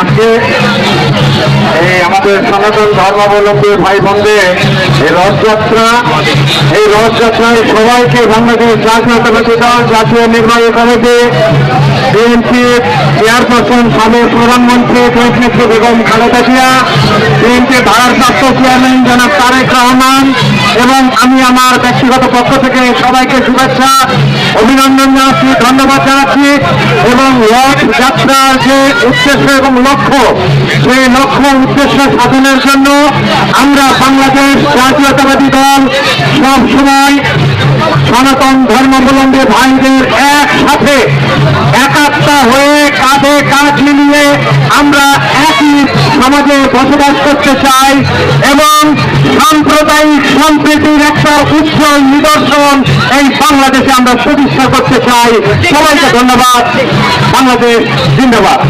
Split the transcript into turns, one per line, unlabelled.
আজকে এই আমাদের সনাতন ধর্মাবলম্বী ভাই বোনদের এই রথযাত্রা, এই রথযাত্রায় সবাইকে বাংলাদেশ জাতীয়তাবাদী দল, জাতীয় নির্বাহী কমিটি বিএনপি চেয়ারপারসন সাবেক প্রধানমন্ত্রী প্রতিনিধি বেগম খালেদা জিয়া বিএনপি ভারপ্রাপ্ত চেয়ারম্যান জনাব তারেক রহমান এবং আমি আমার ব্যক্তিগত পক্ষ থেকে সবাইকে শুভেচ্ছা যাত্রার যে উদ্দেশ্য এবং লক্ষ্য, সেই লক্ষ্য উদ্দেশ্য সাধনের জন্য আমরা বাংলাদেশ জাতীয়তাবাদী দল সব সময় সনাতন ধর্মাবলম্বী ভাইদের একসাথে একাত্মা হয়ে কাঁধে কাঁধ মিলিয়ে আমরা একই সমাজে বসবাস করতে চাই এবং সাম্প্রদায়িক সম্প্রীতির একটা উজ্জ্বল নিদর্শন এই বাংলাদেশে আমরা প্রতিষ্ঠা করতে চাই। সবাইকে ধন্যবাদ। বাংলাদেশ জিন্দাবাদ।